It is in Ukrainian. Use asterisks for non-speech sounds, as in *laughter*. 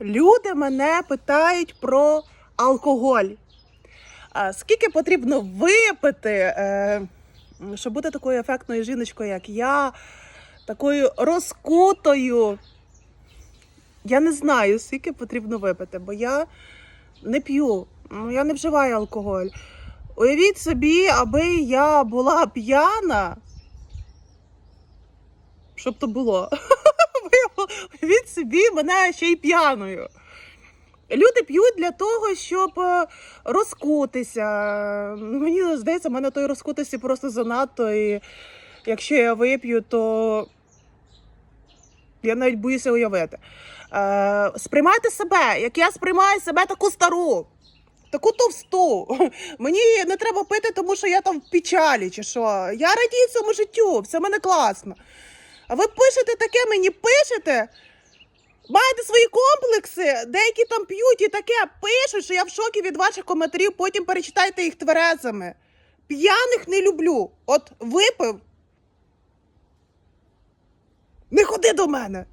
Люди мене питають про алкоголь. Скільки потрібно випити, е, щоб бути такою ефектною жіночкою, як я, такою розкутою? Я не знаю, скільки потрібно випити, бо я не п'ю, ну, я не вживаю алкоголь. Уявіть собі, аби я була п'яна. Щоб то було. *laughs* Собі мене ще й п'яною. Люди п'ють для того, щоб е, розкутися. Мені здається, в мене той розкутості просто занадто. І якщо я вип'ю, то я навіть боюся уявити. Е, сприймайте себе, як я сприймаю себе таку стару, таку товсту. *laughs* Мені не треба пити, тому що я там в печалі чи що. Я радію цьому життю, все в мене класно. А ви пишете таке, мені пишете. Маєте свої комплекси, деякі там п'ють і таке пишуть, що я в шокі від ваших коментарів, потім перечитайте їх тверезами. П'яних не люблю. От випив. Не ходи до мене.